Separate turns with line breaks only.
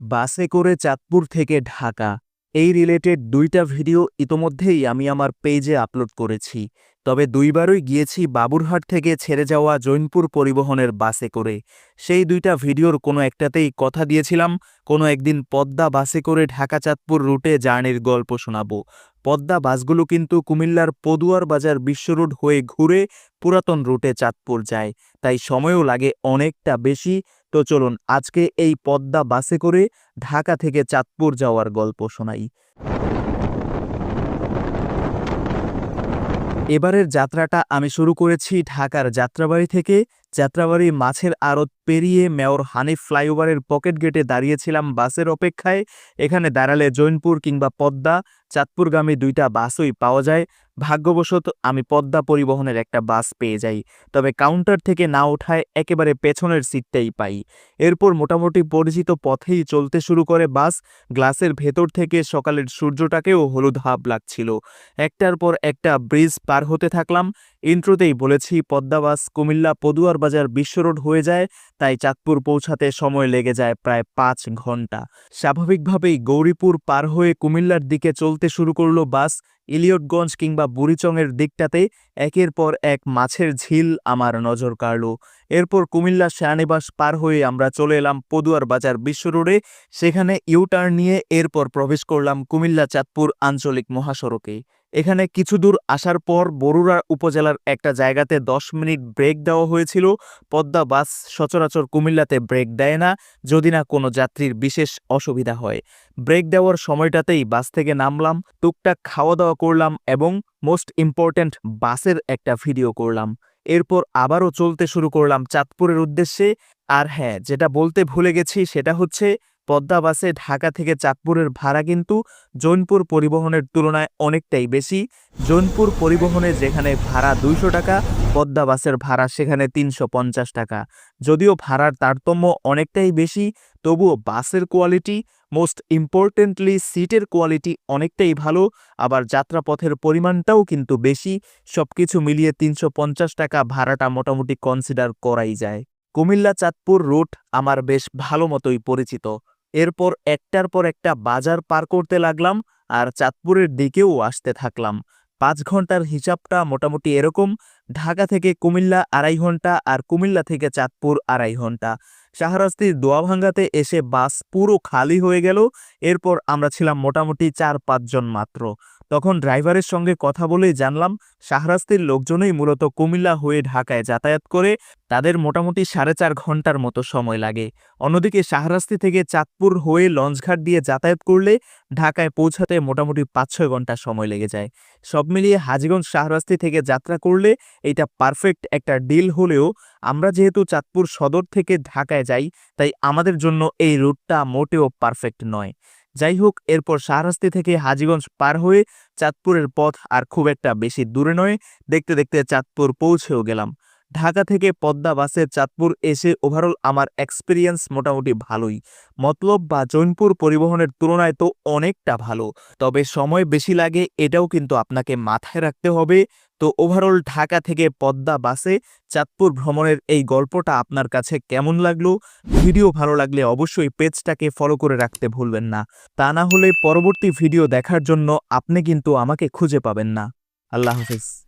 বাসে করে চাঁদপুর থেকে ঢাকা। এই রিলেটেড দুইটা ভিডিও ইতোমধ্যেই আমি আমার পেজে আপলোড করেছি। তবে দুইবারই গিয়েছি বাবুরহাট থেকে ছেড়ে যাওয়া জৈনপুর পরিবহনের বাসে করে। সেই দুইটা ভিডিওর কোনো একটাতেই কথা দিয়েছিলাম, কোনো একদিন পদ্মা বাসে করে ঢাকা চাঁদপুর রুটে জার্নির গল্প শোনাবো। পদ্মা বাসগুলো কিন্তু কুমিল্লার পদুয়ার বাজার বিশ্ব রোড হয়ে ঘুরে পুরাতন রুটে চাঁদপুর যায়। তাই সময়ও লাগে অনেকটা বেশি তো চলুন আজকে এই পদ্মা বাসে করে ঢাকা থেকে চাঁদপুর যাওয়ার গল্প শোনাই। এবারের যাত্রাটা আমি শুরু করেছি ঢাকার যাত্রাবাড়ি থেকে যাত্রাবাড়ি মাছের আড়ত পেরিয়ে মেয়র হানিফ ফ্লাইওভারের পকেট গেটে দাঁড়িয়েছিলাম বাসের অপেক্ষায়। এখানে দাঁড়ালে জৈনপুর কিংবা পদ্মা, চাঁদপুরগামী দুইটা বাসই পাওয়া যায়। ভাগ্যবশত আমি পদ্মা পরিবহনের একটা বাস পেয়ে যাই, তবে কাউন্টার থেকে না ওঠায় একেবারে পেছনের সিটটাই পাই। এরপর মোটামুটি পরিচিত পথেই চলতে শুরু করে বাস। গ্লাসের ভেতর থেকে সকালের সূর্যটাকেও হলুদ হাব লাগছিল। একটার পর একটা ব্রিজ পার হতে থাকলাম। ইন্ট্রোতেই বলেছি, পদ্মা বাস কুমিল্লা পদুয়ার বাজার বিশ্ব রোড হয়ে যায়, তাই চাঁদপুর পৌঁছাতে সময় লেগে যায় প্রায় পাঁচ ঘণ্টা। স্বাভাবিকভাবেই গৌরীপুর পার হয়ে কুমিল্লার দিকে চলতে শুরু করল বাস ইলিয়টগঞ্জ কিংবা বুড়িচংয়ের দিকটাতে একের পর এক মাছের ঝিল আমার নজর কাড়ল। এরপর কুমিল্লা শায়ানিবাস পার হয়ে আমরা চলে এলাম পদুয়ার বাজার বিশ্ব রোডে। সেখানে ইউটার্ন নিয়ে এরপর প্রবেশ করলাম কুমিল্লা চাঁদপুর আঞ্চলিক মহাসড়কে। এখানে কিছু দূর আসার পর বরুড়া উপজেলার একটা জায়গাতে দশ মিনিট ব্রেক দেওয়া হয়েছিল। পদ্মা বাস সচরাচর কুমিল্লাতে ব্রেক দেয় না, যদি না কোনো যাত্রীর বিশেষ অসুবিধা হয়। ব্রেক দেওয়ার সময়টাতেই বাস থেকে নামলাম। টুকটাক খাওয়া দাওয়া করলাম এবং মোস্ট ইম্পর্ট্যান্ট বাসের একটা ভিডিও করলাম। এরপর আবারও চলতে শুরু করলাম চাঁদপুরের উদ্দেশ্যে। আর হ্যাঁ যেটা বলতে ভুলে গেছি সেটা হচ্ছে পদ্মা বাসে ঢাকা থেকে চাঁদপুরের ভাড়া কিন্তু জৈনপুর পরিবহনের তুলনায় অনেকটাই বেশি। জৈনপুর পরিবহনে যেখানে ভাড়া দুইশো টাকা, পদ্মা বাসের ভাড়া সেখানে তিনশো পঞ্চাশ টাকা। যদিও ভাড়ার তারতম্য অনেকটাই বেশি, তবুও বাসের কোয়ালিটি মোস্ট ইম্পর্টেন্টলি সিটের কোয়ালিটি অনেকটাই ভালো, আবার যাত্রাপথের পরিমাণটাও কিন্তু বেশি। সবকিছু মিলিয়ে তিনশো পঞ্চাশ টাকা ভাড়াটা মোটামুটি কনসিডার করাই যায়। কুমিল্লা চাঁদপুর রুট আমার বেশ ভালো মতোই পরিচিত। এরপর একটার পর একটা বাজার পার করতে লাগলাম, আর চাঁদপুরের দিকেও আসতে থাকলাম। পাঁচ ঘণ্টার হিসাবটা মোটামুটি এরকম, ঢাকা থেকে কুমিল্লা আড়াই ঘণ্টা, আর কুমিল্লা থেকে চাঁদপুর আড়াই ঘণ্টা। শাহরাস্তির দোয়াভাঙ্গাতে এসে বাস পুরো খালি হয়ে গেল। এরপর আমরা ছিলাম মোটামুটি চার পাঁচজন মাত্র। তখন ড্রাইভারের সঙ্গে কথা বলেই জানলাম, শাহরাস্তির লোকজনই মূলত কুমিল্লা হয়ে ঢাকায় যাতায়াত করে তাদের মোটামুটি সাড়ে চার ঘণ্টার মতো সময় লাগে। অন্যদিকে শাহরাস্তি থেকে চাঁদপুর হয়ে লঞ্চঘাট দিয়ে যাতায়াত করলে ঢাকায় পৌঁছাতে মোটামুটি পাঁচ ছয় ঘণ্টা সময় লেগে যায়। সব মিলিয়ে হাজিগঞ্জ শাহরাস্তি থেকে যাত্রা করলে এটা পারফেক্ট একটা ডিল হলেও আমরা যেহেতু চাঁদপুর সদর থেকে ঢাকায় যাই, তাই আমাদের জন্য এই রুটটা মোটেও পারফেক্ট নয়। যাই হোক, এরপর শাহরাস্তি থেকে হাজিগঞ্জ পার হয়ে চাঁদপুরের পথ আর খুব একটা বেশি দূরে নয়। দেখতে দেখতে চাঁদপুর পৌঁছেও গেলাম। ঢাকা থেকে পদ্মা বাসে চাঁদপুর এসে ওভারঅল আমার এক্সপিরিয়েন্স মোটামুটি ভালোই। মতলব বা জৈনপুর পরিবহনের তুলনায় তো অনেকটা ভালো। তবে সময় বেশি লাগে এটাও কিন্তু আপনাকে মাথায় রাখতে হবে। তো ওভারঅল ঢাকা থেকে পদ্মা বাসে চাঁদপুর ভ্রমণের এই গল্পটা আপনার কাছে কেমন লাগল? ভিডিও ভালো লাগলে অবশ্যই পেজটাকে ফলো করে রাখতে ভুলবেন না। তা না হলে পরবর্তী ভিডিও দেখার জন্য আপনি কিন্তু আমাকে খুঁজে পাবেন না। আল্লাহ হাফিজ।